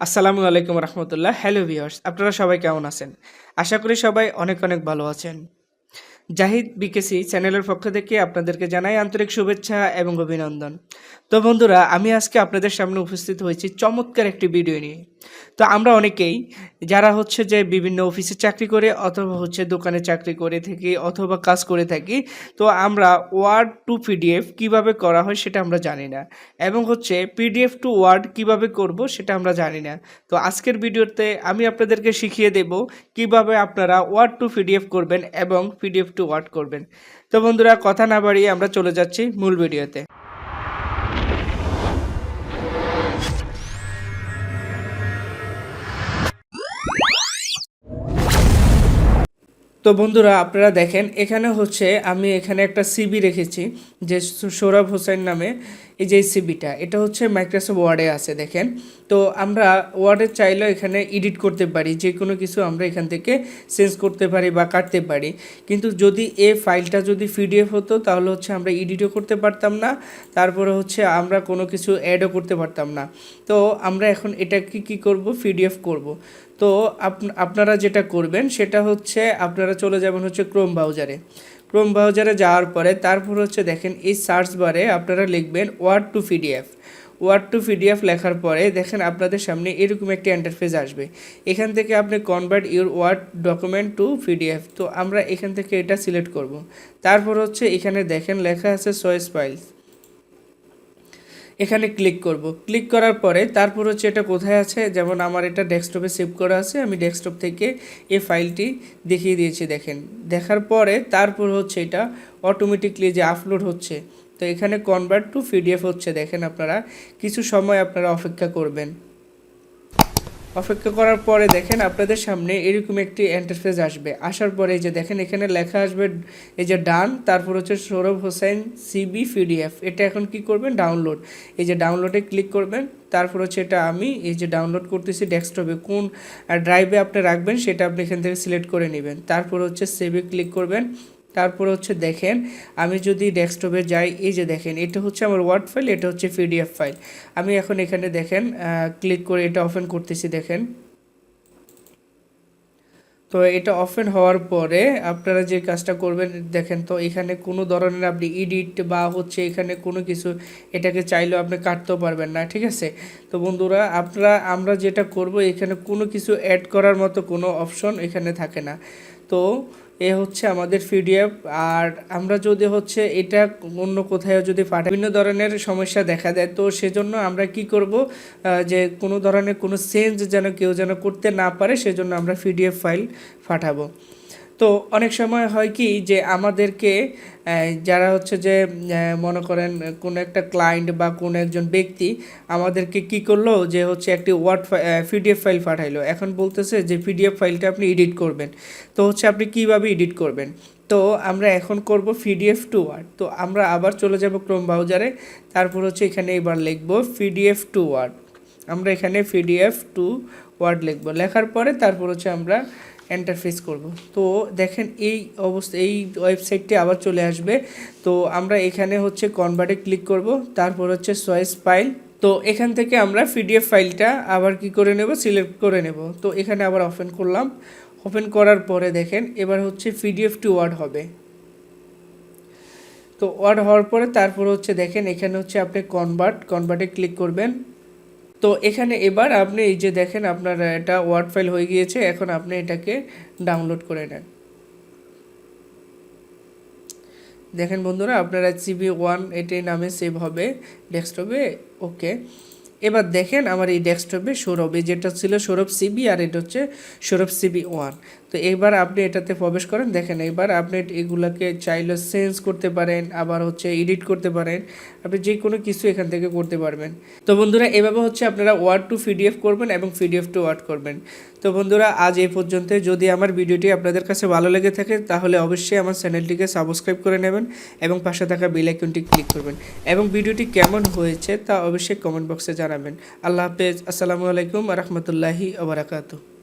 আসসালামু আলাইকুম রহমতুল্লাহ। Hello viewers আপনারা সবাই কেমন আছেন? আশা করি সবাই অনেক অনেক ভালো আছেন। জাহিদ বিকেসি চ্যানেলের পক্ষ থেকে আপনাদেরকে জানাই আন্তরিক শুভেচ্ছা এবং অভিনন্দন। তো বন্ধুরা, আমি আজকে আপনাদের সামনে উপস্থিত হয়েছি চমৎকার একটি ভিডিও নিয়ে। তো আমরা অনেকেই, যারা হচ্ছে যে বিভিন্ন অফিসে চাকরি করে অথবা হচ্ছে দোকানে চাকরি করে থাকি অথবা কাজ করে থাকি, তো আমরা ওয়ার্ড টু পিডিএফ কীভাবে করা হয় সেটা আমরা জানি না এবং হচ্ছে পিডিএফ টু ওয়ার্ড কীভাবে করব সেটা আমরা জানি না। তো আজকের ভিডিওতে আমি আপনাদেরকে শিখিয়ে দেব কীভাবে আপনারা ওয়ার্ড টু পিডিএফ করবেন এবং পিডিএফ টু ওয়ার্ড করবেন। তো বন্ধুরা, কথা না বাড়িয়ে আমরা চলে যাচ্ছি মূল ভিডিওতে। তো বন্ধুরা, আপনারা দেখেন, এখানে হচ্ছে আমি এখানে একটা সিবি রেখেছি, যে সৌরভ হোসেন নামে। এই যে সিবিটা এটা হচ্ছে মাইক্রোসফট ওয়ার্ডে আছে, দেখেন। তো আমরা ওয়ার্ডে চাইলেও এখানে এডিট করতে পারি যে কোনো কিছু আমরা এখান থেকে চেঞ্জ করতে পারি বা কাটতে পারি। কিন্তু যদি এ ফাইলটা যদি পিডিএফ হতো, তাহলে হচ্ছে আমরা এডিটও করতে পারতাম না, তারপরে হচ্ছে আমরা কোনো কিছু অ্যাডও করতে পারতাম না। তো আমরা এখন এটাকে কি করব? পিডিএফ করব। তো আপ- আপনারা যেটা করবেন, সেটা হচ্ছে আপনারা চলে যাবেন হচ্ছে ক্রোম ব্রাউজারে ক্রোম ব্রাউজারে যাওয়ার পরে, তারপর হচ্ছে দেখেন এই সার্চ বারে আপনারা লিখবেন word to PDF word to PDF লেখার পরে দেখেন আপনাদের সামনে এরকম একটি ইন্টারফেস আসবে। এখান থেকে আপনি convert your word document to PDF তো আমরা এখান থেকে এটা সিলেক্ট করব। তারপর হচ্ছে এখানে দেখেন লেখা আছে সয়েস ফাইলস এখানে ক্লিক করব। ক্লিক করার পরে তারপর হচ্ছে এটা কোথায় আছে? যেমন আমার এটা ডেস্কটপে সেভ করা আছে, আমি ডেস্কটপ থেকে এই ফাইলটি দেখিয়ে দিয়েছি, দেখেন। দেখার পরে তারপর হচ্ছে এটা অটোমেটিকলি যে আপলোড হচ্ছে, তো এখানে কনভার্ট টু পিডিএফ হচ্ছে, দেখেন আপনারা। কিছু সময় আপনারা অপেক্ষা করবেন। অপেক্ষা করার পরে দেখেন আপনাদের সামনে এরকম একটি ইন্টারফেস আসবে। আসার পরে এই যে দেখেন এখানে লেখা আসবে, এই যে ডান তারপর হচ্ছে সৌরভ হোসেন সিবি পিডিএফ এটা এখন কি করবেন? ডাউনলোড এই যে ডাউনলোডে ক্লিক করবেন, তারপর হচ্ছে এটা আমি এই যে ডাউনলোড করতেছি ডেস্কটপে কোন ড্রাইভে আপনি রাখবেন, সেটা আপনি এখান থেকে সিলেক্ট করে নেবেন। তারপর হচ্ছে সেভে ক্লিক করবেন। তারপর হচ্ছে দেখেন, আমি যদি ডেস্কটপে যাই, এই যে দেখেন, এটা হচ্ছে আমার ওয়ার্ড ফাইল এটা হচ্ছে পিডিএফ ফাইল আমি এখন এখানে দেখেন ক্লিক করে এটা ওপেন করতেছি, দেখেন। তো এটা ওপেন হওয়ার পরে আপনারা যে কাজটা করবেন, দেখেন তো এখানে কোনো ধরনের আপনি এডিট বা হচ্ছে এখানে কোনো কিছু এটাকে চাইলেও আপনি কাটতেও পারবেন না, ঠিক আছে? তো বন্ধুরা, আপনারা, আমরা যেটা করব, এখানে কোনো কিছু অ্যাড করার মতো কোনো অপশন এখানে থাকে না। তো এ হচ্ছে আমাদের পিডিএফ, আর আমরা যদি হচ্ছে এটা অন্য কোথাও যদি পাঠাই, বিভিন্ন ধরনের সমস্যা দেখা দেয়। তো সেজন্য আমরা কি করব যে কোনো ধরনের কোনো চেঞ্জ যেন কেউ যেন করতে না পারে, সেজন্য আমরা পিডিএফ ফাইল পাঠাবো। তো অনেক সময় হয় কি যে আমাদেরকে যারা হচ্ছে যে মনে করেন কোনো একটা ক্লায়েন্ট বা কোনো একজন ব্যক্তি আমাদেরকে কি করল যে হচ্ছে একটি ওয়ার্ড পিডিএফ ফাইল পাঠাইলো। এখন বলতেছে যে পিডিএফ ফাইলটা আপনি এডিট করবেন। তো হচ্ছে আপনি কীভাবে এডিট করবেন? তো আমরা এখন করব পিডিএফ টু ওয়ার্ড তো আমরা আবার চলে যাব ক্রোম ব্রাউজারে তারপর হচ্ছে এখানে এবার লিখব পিডিএফ টু ওয়ার্ড আমরা এখানে পিডিএফ টু ওয়ার্ড লিখব। লেখার পরে তারপর হচ্ছে আমরা এন্টারফেস করব। তো দেখেন এই অবস্থা, এই ওয়েবসাইটটি আবার চলে আসবে। তো আমরা এখানে হচ্ছে কনভার্টে ক্লিক করব, তারপর হচ্ছে চয়েস ফাইল তো এখান থেকে আমরা পিডিএফ ফাইলটা আবার কি করে নেব? সিলেক্ট করে নেব। তো এখানে আবার ওপেন করলাম। ওপেন করার পরে দেখেন, এবার হচ্ছে পিডিএফ টু ওয়ার্ড হবে। তো ওয়ার্ড হওয়ার পরে তারপর হচ্ছে দেখেন, এখানে হচ্ছে আপনি কনভার্ট কনভার্টে ক্লিক করবেন। তো এখানে এবার আপনি এই যে দেখেন আপনার এটা ওয়ার্ড ফাইল হয়ে গিয়েছে, এখন আপনি এটাকে ডাউনলোড করে নেন। দেখেন বন্ধুরা, আপনারা সিবি ওয়ান এটি নামে সেভ হবে ডেস্কটপে ওকে এবার দেখেন আমার এই ডেস্কটপে সৌরভ, এই যেটা ছিল সৌরভ সিবি আর এটা হচ্ছে সৌরভ সিবি ওয়ান তো এবার আপনি এটাতে প্রবেশ করেন, দেখেন এবার আপনি এগুলাকে চাইলে চেঞ্জ করতে পারেন, আবার হচ্ছে এডিট করতে পারেন, আপনি যে কোনো কিছু এখান থেকে করতে পারবেন। তো বন্ধুরা, এভাবে হচ্ছে আপনারা ওয়ার্ড টু পিডিএফ করবেন এবং পিডিএফ টু ওয়ার্ড করবেন। তো বন্ধুরা, আজ এই পর্যন্ত। যদি আমার ভিডিওটি আপনাদের কাছে ভালো লেগে থাকে, তাহলে অবশ্যই আমার চ্যানেলটিকে সাবস্ক্রাইব করে নেবেন এবং পাশে থাকা বেল আইকনটি ক্লিক করবেন। এবং ভিডিওটি কেমন হয়েছে, তা অবশ্যই কমেন্ট বক্সে জানাবেন। আল্লাহ হাফেজ। আসসালামু আলাইকুম রহমতুল্লাহি আবরাকাতু